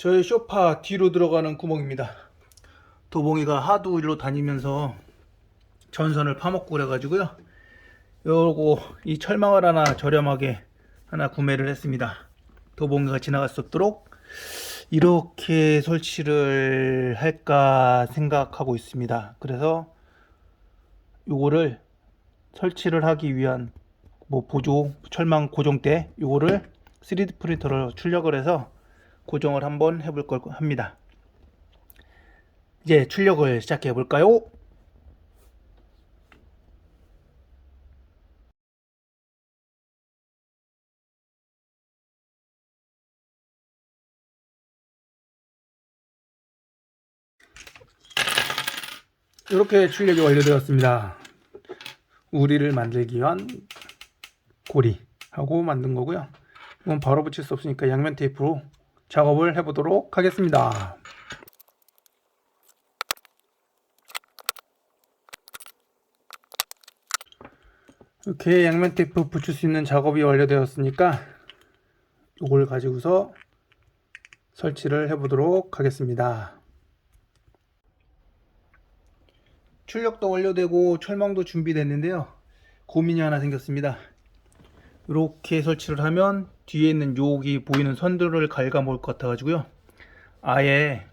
저희 쇼파 뒤로 들어가는 구멍입니다. 도봉이가 하도 일로 다니면서 전선을 파먹고 그래가지고요. 요거 이 철망을 하나 저렴하게 하나 구매를 했습니다. 도봉이가 지나갈 수 없도록 이렇게 설치를 할까 생각하고 있습니다. 그래서 요거를 설치를 하기 위한 뭐 보조 철망 고정대 요거를 3D 프린터로 출력을 해서 고정을 한번 해볼 걸 합니다. 이제 출력을 시작해 볼까요? 이렇게 출력이 완료되었습니다. 우리를 만들기 위한 고리하고 만든 거고요. 이건 바로 붙일 수 없으니까 양면 테이프로 작업을 해보도록 하겠습니다. 이렇게 양면 테이프 붙일 수 있는 작업이 완료되었으니까 이걸 가지고서 설치를 해보도록 하겠습니다. 출력도 완료되고 철망도 준비됐는데요. 고민이 하나 생겼습니다. 이렇게 설치를 하면 뒤에 있는 여기 보이는 선들을 갉아먹을 것 같아가지고요. 아예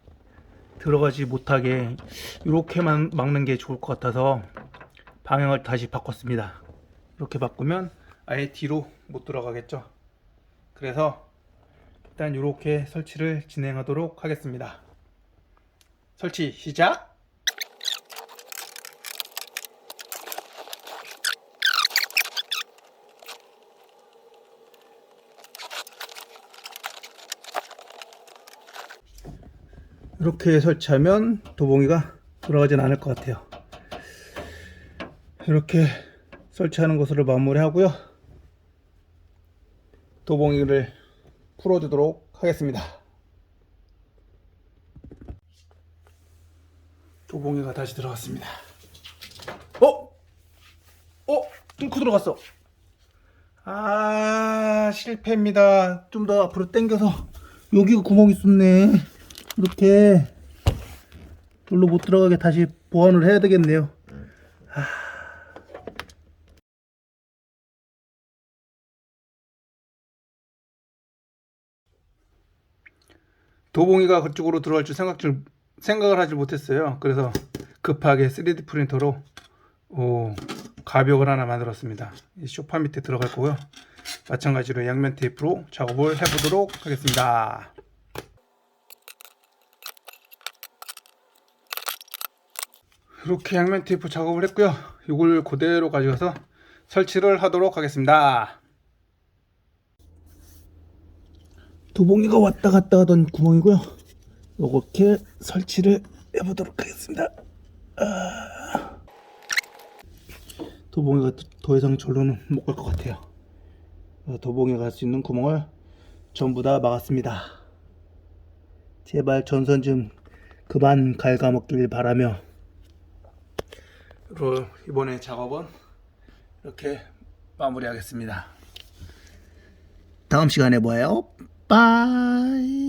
들어가지 못하게 이렇게만 막는 게 좋을 것 같아서 방향을 다시 바꿨습니다. 이렇게 바꾸면 아예 뒤로 못 들어가겠죠. 그래서 일단 이렇게 설치를 진행하도록 하겠습니다. 설치 시작! 이렇게 설치하면 도봉이가 돌아가진 않을 것 같아요. 이렇게 설치하는 것으로 마무리 하고요. 도봉이를 풀어주도록 하겠습니다. 도봉이가 다시 들어갔습니다. 어? 어? 뚫고 들어갔어. 아, 실패입니다. 좀 더 앞으로 당겨서 여기가 구멍이 있었네. 이렇게 돌로 못 들어가게 다시 보완을 해야 되겠네요. 도봉이가 그쪽으로 들어갈 줄 생각 줄 생각을 하지 못했어요. 그래서 급하게 3D 프린터로 오, 가벽을 하나 만들었습니다. 이 쇼파 밑에 들어갈 거고요. 마찬가지로 양면 테이프로 작업을 해보도록 하겠습니다. 이렇게 양면 테이프 작업을 했고요. 이걸 그대로 가져가서 설치를 하도록 하겠습니다. 도봉이가 왔다 갔다 하던 구멍이고요. 이렇게 설치를 해보도록 하겠습니다. 아... 도봉이가 더 이상 절로는 못 갈 것 같아요. 도봉이가 갈 수 있는 구멍을 전부 다 막았습니다. 제발 전선 좀 그만 갉아먹길 바라며 이번에 작업은 이렇게 마무리하겠습니다. 다음 시간에 봐요. 빠이.